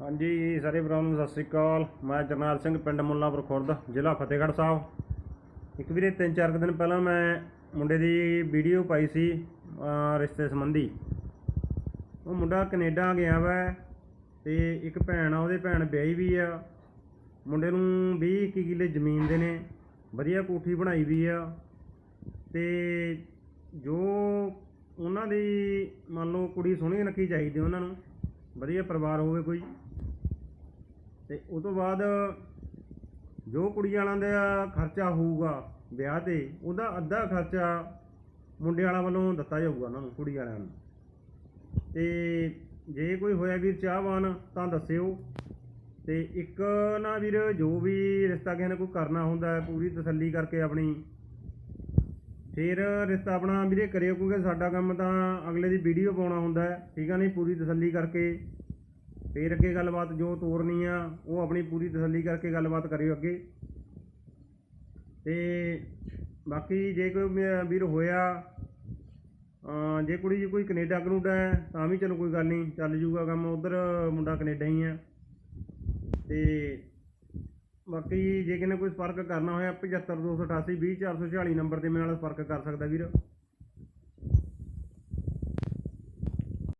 ਹਾਂਜੀ, ਸਾਰੇ ਭਰਾਵਾਂ ਨੂੰ ਸਤਿ ਸ੍ਰੀ ਅਕਾਲ। ਮੈਂ ਜਰਨੈਲ ਸਿੰਘ, ਪਿੰਡ ਮੁੱਲਾਂਪੁਰ ਖੁਰਦ, ਜ਼ਿਲ੍ਹਾ ਫਤਿਹਗੜ੍ਹ ਸਾਹਿਬ। ਇੱਕ ਵੀਰੇ, ਤਿੰਨ ਚਾਰ ਕੁ ਦਿਨ ਪਹਿਲਾਂ ਮੈਂ ਮੁੰਡੇ ਦੀ ਵੀਡੀਓ ਪਾਈ ਸੀ ਰਿਸ਼ਤੇ ਸੰਬੰਧੀ। ਉਹ ਮੁੰਡਾ ਕੈਨੇਡਾ ਗਿਆ ਵਾ ਤੇ ਇੱਕ ਭੈਣ ਆ, ਉਹਦੇ ਭੈਣ ਵਿਆਹੀ ਵੀ ਆ। ਮੁੰਡੇ ਨੂੰ 20 21 ਕਿੱਲੇ ਜ਼ਮੀਨ ਦੇ ਨੇ, ਵਧੀਆ ਕੋਠੀ ਬਣਾਈ ਵੀ ਆ। ਤੇ ਜੋ ਉਹਨਾਂ ਦੀ, ਮੰਨ ਲਓ, ਕੁੜੀ ਸੋਹਣੀ ਨੱਕੀ ਚਾਹੀਦੀ ਉਹਨਾਂ ਨੂੰ, ਵਧੀਆ ਪਰਿਵਾਰ ਹੋਵੇ ਕੋਈ। ਤੇ ਉਸ ਤੋਂ ਬਾਅਦ ਜੋ ਕੁੜੀ ਵਾਲਾਂ ਦਾ ਖਰਚਾ ਹੋਊਗਾ ਵਿਆਹ ਤੇ, ਉਹਦਾ ਅੱਧਾ ਖਰਚਾ ਮੁੰਡੇ ਵਾਲਾਂ ਵੱਲੋਂ ਦਿੱਤਾ ਜਾਊਗਾ ਉਹਨਾਂ ਨੂੰ, ਕੁੜੀ ਵਾਲਿਆਂ ਨੂੰ। ਤੇ ਜੇ ਕੋਈ ਹੋਇਆ ਵੀਰ ਚਾਹਵਾਨ ਤਾਂ ਦੱਸਿਓ। ਤੇ ਇੱਕ ਨਾ ਵੀਰ, ਜੋ ਵੀ ਰਿਸ਼ਤਾ ਕਿਸੇ ਨੇ ਕੋਈ ਕਰਨਾ ਹੁੰਦਾ, ਪੂਰੀ ਤਸੱਲੀ ਕਰਕੇ ਆਪਣੀ। ਫਿਰ ਰਿਸ਼ਤਾ ਆਪਣਾ ਵੀਰੇ ਕਰਿਓ, ਕਿਉਂਕਿ ਸਾਡਾ ਕੰਮ ਤਾਂ ਅਗਲੇ ਦੀ ਵੀਡੀਓ ਪਾਉਣਾ ਹੁੰਦਾ ਠੀਕ ਆ ਨਹੀਂ? ਪੂਰੀ ਤਸੱਲੀ ਕਰਕੇ ਫਿਰ ਅੱਗੇ ਗੱਲਬਾਤ ਜੋ ਤੋਰਨੀ ਆ, ਉਹ ਆਪਣੀ ਪੂਰੀ ਤਸੱਲੀ ਕਰਕੇ ਗੱਲਬਾਤ ਕਰਿਓ ਅੱਗੇ। ਤੇ ਬਾਕੀ ਜੇ ਕੋਈ ਵੀਰ ਹੋਇਆ ਜੇ ਕੁੜੀ ਜੀ ਕੋਈ ਕੈਨੇਡਾ ਕਨੂਡਾ ਹੈ, ਤਾਂ ਵੀ ਚਲੋ ਕੋਈ ਗੱਲ ਨਹੀਂ, ਚੱਲ ਜੂਗਾ ਕੰਮ। ਉਧਰ ਮੁੰਡਾ ਕੈਨੇਡਾ ਹੀ ਆ। ਤੇ ਬਾਕੀ ਜੇ ਕਿਨੇ ਕੋਈ ਸੰਪਰਕ ਕਰਨਾ ਹੋਇਆ 75288 20446 ਨੰਬਰ ਤੇ ਮੇਰੇ ਨਾਲ ਸੰਪਰਕ ਕਰ ਸਕਦਾ ਵੀਰ।